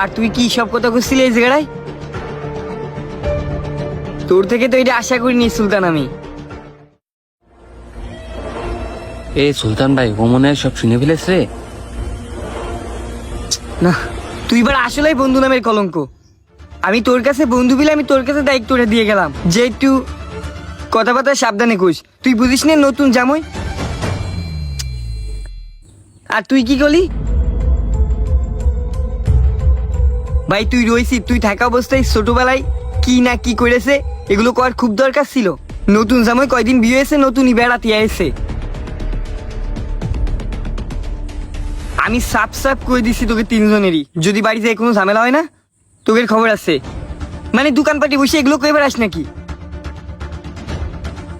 আর তুই কি সব কথা করছিলি এই জায়গায় তোর থেকে তো এটা আশা করিনি সুলতান আমি। এ সুলতান ভাই ও মনে হয় সব শুনে ফেলেছে না তুই এবার আসলেই বন্ধু নামের কলঙ্ক। আমি তোর কাছে বন্ধু বিলে আমি তোর কাছে দায়িত্বটা দিয়ে গেলাম। যে একটু কথাবার্তা সাবধানে কইস। তুই বুঝিস না নতুন জামই। আর তুই কি করলি? ভাই, তুই রইছিস তুই থাকা অবস্থায় ছোটবেলায় কি না কি করেছে, এগুলো করার খুব দরকার ছিল। নতুন জামাই কয়দিন বিয়ে হয়েছে নতুনই বেড়াতে এসে আমি সাপ সাপ করে দিছি তোকে তিনজনেরই। যদি বাড়িতে কোনো ঝামেলা হয় না তোকে খবর আছে। মানে দোকানপাটি বসে এগুলো কই বেড়াস নাকি?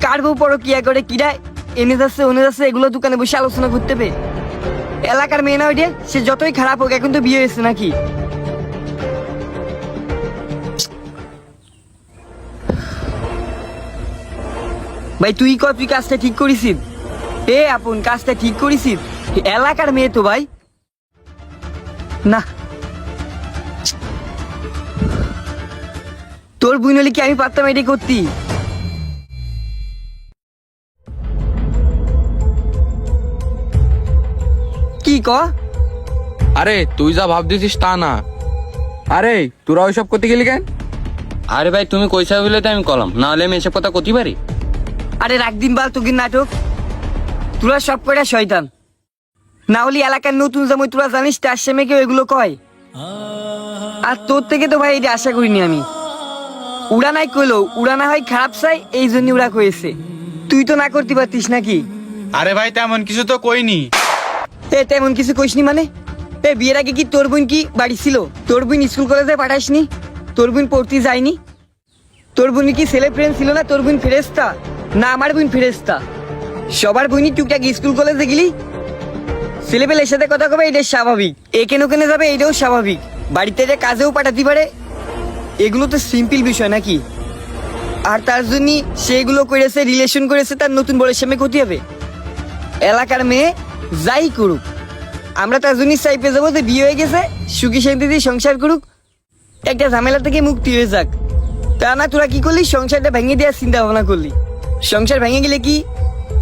কার বউ পরো কি করে, কিরা এনে যাচ্ছে, ওনে যাচ্ছে, এগুলো দোকানে বসে আলোচনা করতে হবে। এলাকার মেয়ে না ওইটা, সে যতই খারাপ হোক, এখন তো বিয়ে হয়েছে নাকি? ভাই তুই কর তুই কাজটা ঠিক করিসিস এ আপন কাজটা ঠিক করিসিস এলাকার মেয়ে তো ভাই। না। তোর বুই নলি কি আমি পারতাম এটাই করতি? কি ক? আরে তুই যা ভাবতেছিস তা না। আরে তোরা ওইসব করতে গেলি কেন? আরে ভাই তুমি কইসা বলে তো আমি কলাম। না হলে আমি এসব কথা করতে পারি? আরে রাখ দিন বাল তোকে নাটক। তোরা সব কয়টা শয়তান। না হলে এলাকার নতুন জামাই তোরা জানিস তার সামনে এগুলো কয়? আর তোর থেকে তো ভাই এটা আশা করিনি আমি। উড়া নাই কইলো উড়া না হয় খারাপ চাই এই জন্য উড়া কয়েছে তুই তো না করতে পারতিস নাকি? আরে ভাই তেমন কিছু তো কইনি। এ তেমন কিছু কইসনি মানে? এ বিয়ের আগে কি তোর বোন কি বাড়ি ছিল? তোর বোন স্কুল কলেজে পাঠাসনি তোর বোন পড়তে যায়নি? তোর বোন কি ছেলে ফ্রেন্ড ছিল না? তোর বোন ফেরেস্তা না, আমার বোন ফেরেস্তা সবার বোনই টুকটাক স্কুল, কলেজে গেলি। ছেলেপেলের সাথে কথা কবে এটা স্বাভাবিক। এ কেন কেন যাবে, এটাও স্বাভাবিক। বাড়িতে যে কাজেও পাঠাতে পারে, এগুলো তো সিম্পল বিষয় নাকি? আর তার জন্য সেগুলো করেছে রিলেশন করেছে, তার নতুন বড়ের সামনে ক্ষতি হবে। এলাকার মেয়ে যাই করুক, আমরা তার জন্য চাই পেয়ে যাব যে বিয়ে হয়ে গেছে, সুখী শান্তিতে সংসার করুক। একটা ঝামেলা থেকে মুক্তি হয়ে যাক। তা না, তোরা কি করলি? সংসারটা ভেঙে দেওয়ার চিন্তা ভাবনা করলি। সংসার ভেঙে গেলে কি?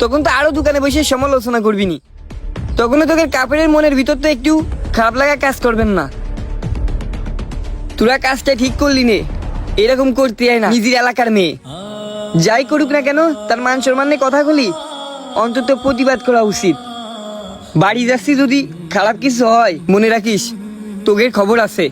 তখন তো আরও দোকানে বসে সমালোচনা করবি নি। তখনও তোকে কাপড়ের মনের ভিতর তো একটু খারাপ লাগা কাজ করবেন না। তোরা কাজটা ঠিক করলি নে, এরকম করতে না। নিজের এলাকার মেয়ে। যাই করুক না কেন, তার মান সম্মান নিয়ে কথা বলি, অন্তত প্রতিবাদ করা উচিত। বাড়ি যাচ্ছি যদি খারাপ কিছু হয়, মনে রাখিস তোগের খবর আছে।